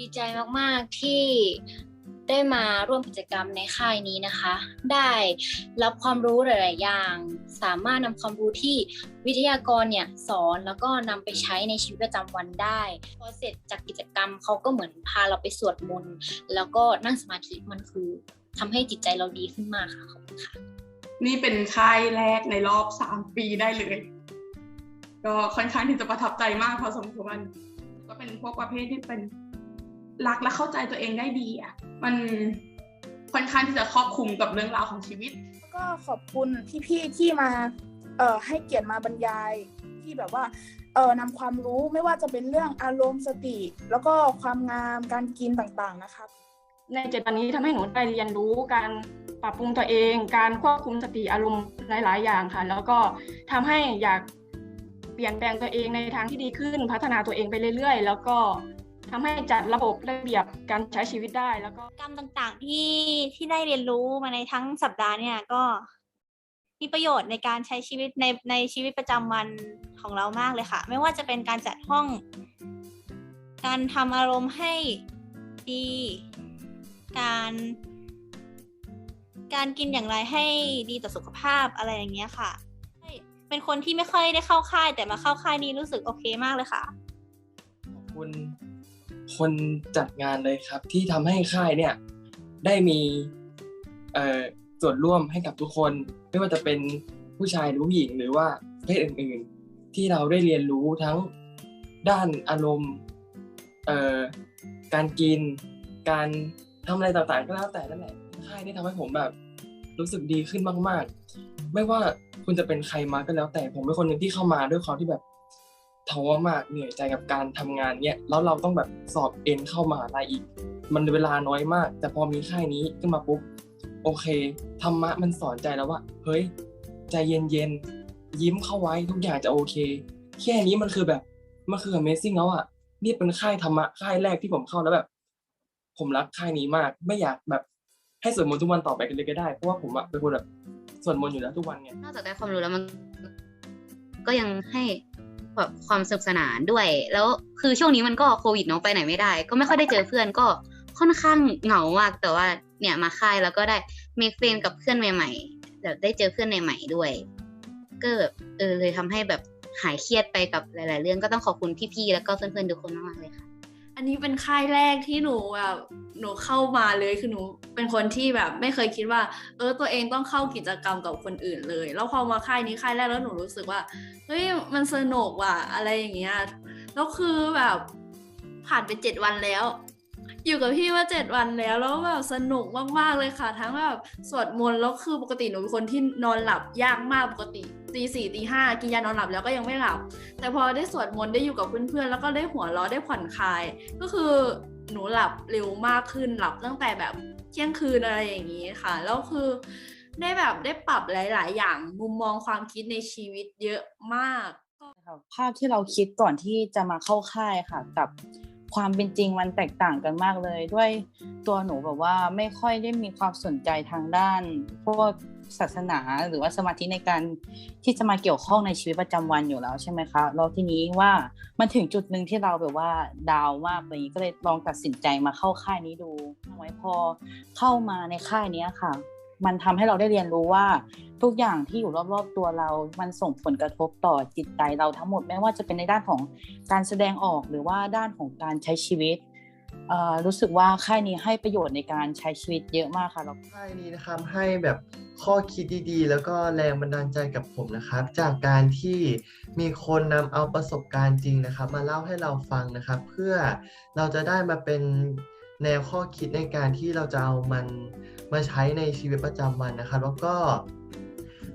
ดีใจมากๆที่ได้มาร่วมกิจกรรมในค่ายนี้นะคะ ได้รับความรู้หลาย ๆ อย่าง สามารถนำความรู้ที่วิทยากรเนี่ยสอนแล้วก็นำไปใช้ในชีวิตประจำวันได้ พอเสร็จจากกิจกรรมเขาก็เหมือนพาเราไปสวดมนต์แล้วก็นั่งสมาธิมันคือทำให้จิตใจเราดีขึ้นมากค่ะขอบคุณค่ะ นี่เป็นค่ายแรกในรอบสามปีได้เลย ก็ค่อนข้างที่จะประทับใจมากพอสมควรก็เป็นพวกประเภทที่เป็น รักและเข้าใจตัวเองได้ดีอะมันค่อนข้างที่จะครอบคลุมกับเรื่องราวของชีวิต ก็ขอบคุณพี่ๆที่มาเอ่อให้เกียรติมาบรรยายที่แบบว่าเอ่อนำความรู้ไม่ว่าจะเป็นเรื่องอารมณ์สติ แล้วก็ความงามการกินต่างๆนะครับในเจ็ดวันนี้ทำให้หนูได้เรียนรู้การปรับปรุงตัวเอง การควบคุมสติอารมณ์หลาย ๆ อย่างค่ะ แล้วก็ทำให้อยากเปลี่ยนแปลงตัวเองในทางที่ดีขึ้นพัฒนาตัวเองไปเรื่อย ๆ แล้วก็ ทำให้จัดระบบระเบียบการใช้ชีวิตได้แล้วก็กรรมต่างๆที่ที่ได้เรียนรู้มาในทั้งสัปดาห์เนี่ยก็มีประโยชน์ในการใช้ชีวิตในในชีวิตประจำวันของเรามากเลยค่ะ ไม่ว่าจะเป็นการจัดห้อง การทำอารมณ์ให้ดี การการกินอย่างไรให้ดีต่อสุขภาพอะไรอย่างเงี้ยค่ะ เป็นคนที่ไม่ค่อยได้เข้าค่าย แต่มาเข้าค่ายนี้รู้สึกโอเคมากเลยค่ะ ขอบคุณ คนจัดงานเลยครับ ที่ทำให้ค่ายเนี่ยได้มีส่วนร่วมให้กับทุกคน ไม่ว่าจะเป็นผู้ชายหรือผู้หญิงหรือว่าเพศอื่น ๆ ที่เราได้เรียนรู้ทั้งด้านอารมณ์การกิน การทำอะไรต่างๆ ก็แล้วแต่นั่นแหละค่ายนี่ทำให้ผมแบบรู้สึกดีขึ้นมาก ๆ ไม่ว่าคุณจะเป็นใครมาก็แล้วแต่ผมเป็นคนหนึ่งที่เข้ามาด้วยความที่แบบ ท้อมากเหนื่อยใจกับการทำงานเนี่ยแล้วเราต้องแบบสอบเอ็นเข้ามหาลัยอีก มันเวลาน้อยมาก แต่พอมีค่ายนี้ขึ้นมาปุ๊บโอเคธรรมะมันสอนใจแล้วว่าเฮ้ยใจเย็นๆยิ้มเข้าไว้ทุกอย่างจะโอเค แค่นี้มันคือแบบมันคือ Amazing แล้วอะนี่เป็นค่ายธรรมะค่ายแรกที่ผมเข้าแล้วแบบ ผมรักค่ายนี้มาก ไม่อยากแบบให้สวดมนต์ทุกวันต่อไปกันเลยก็ได้เพราะว่าผมอะเป็นคนแบบสวดมนต์อยู่แล้วทุกวันไงนอกจากได้ความรู้แล้วมัน ก็ยังให้ แบบความสนุกสนานด้วย แล้วคือช่วงนี้มันก็โควิดเนาะไปไหนไม่ได้ ก็ไม่ค่อยได้เจอเพื่อนก็ค่อนข้างเหงามากแต่ว่าเนี่ยมาค่ายแล้วก็ได้เมคเฟรนกับเพื่อนใหม่ๆแบบได้เจอเพื่อนใหม่ๆด้วยก็แบบเออเลยทำให้แบบหายเครียดไปกับหลาย ๆ เรื่องก็ต้องขอบคุณพี่ๆแล้วก็เพื่อนๆทุกคนมากๆเลยค่ะ อันนี้เป็นค่ายแรกที่หนูแบบหนูเข้ามาเลยคือหนูเป็นคนที่แบบไม่เคยคิดว่า เออตัวเองต้องเข้ากิจกรรมกับคนอื่นเลย แล้วพอมาค่ายนี้ค่ายแรกแล้วหนูรู้สึกว่าเฮ้ยมันสนุกว่ะอะไรอย่างเงี้ยแล้วคือแบบผ่านไปเจ็ดวันแล้ว อยู่กับพี่มาเจ็ดวันแล้วแล้วแบบสนุกมากๆเลยค่ะ ทั้งแบบสวดมนต์แล้วคือปกติหนูเป็นคนที่นอนหลับยากมากปกติ ตีสี่ตีห้ากินยานอนหลับแล้วก็ยังไม่หลับ แต่พอได้สวดมนต์ได้อยู่กับเพื่อนๆแล้วก็ได้หัวเราะได้ผ่อนคลาย ก็คือหนูหลับเร็วมากขึ้นหลับตั้งแต่แบบเที่ยงคืนอะไรอย่างนี้ค่ะแล้วคือได้แบบได้ปรับหลาย ๆ อย่างมุมมองความคิดในชีวิตเยอะมากภาพที่เราคิดก่อนที่จะมาเข้าค่ายค่ะ กับ ความเป็นจริงมันแตกต่างกันมากเลย ด้วยตัวหนูแบบว่าไม่ค่อยได้มีความสนใจทางด้าน พวกศาสนาหรือว่าสมาธิในการที่จะมาเกี่ยวข้องในชีวิตประจำวันอยู่แล้วใช่ไหมคะแล้วทีนี้ว่ามันถึงจุดหนึ่งที่เราแบบว่าดาวมากเลยก็เลยลองตัดสินใจมาเข้าค่ายนี้ดูไว้พอเข้ามาในค่ายนี้ค่ะ มันทำให้เราได้เรียนรู้ว่า ทุกอย่างที่อยู่รอบๆตัวเรา มันส่งผลกระทบต่อจิตใจเราทั้งหมดไม่ว่าจะเป็นในด้านของการแสดงออกหรือว่าด้านของการใช้ชีวิตรู้สึกว่าค่ายนี้ให้ประโยชน์ในการใช้ชีวิตเยอะมากค่ะเราค่ายนี้นะครับให้แบบข้อคิดดีๆ แล้วก็แรงบันดาลใจกับผมนะครับ จากการที่มีคนนำเอาประสบการณ์จริงนะครับ มาเล่าให้เราฟังนะครับ เพื่อเราจะได้มาเป็น แนวข้อคิดในการที่เราจะเอามันมาใช้ในชีวิตประจำวันนะครับ แล้วก็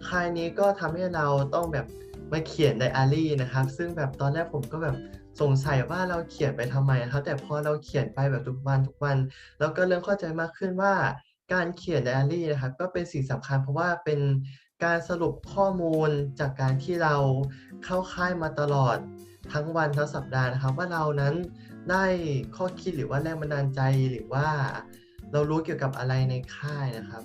ค่ายนี้ก็ทำให้เราต้องแบบมาเขียนไดอารี่นะครับ ซึ่งแบบตอนแรกผมก็แบบสงสัยว่าเราเขียนไปทำไมครับ แต่พอเราเขียนไปแบบทุกวันทุกวันเราก็เริ่มเข้าใจมากขึ้นว่าการเขียนไดอารี่นะครับ ก็เป็นสิ่งสำคัญเพราะว่าเป็นการสรุปข้อมูลจากการที่เราเข้าค่ายมาตลอดทั้งวันทั้งสัปดาห์นะครับ ว่าเรานั้น ได้ข้อคิดหรือว่าแรงบันดาลใจหรือว่าเรารู้เกี่ยวกับอะไรในค่ายนะครับ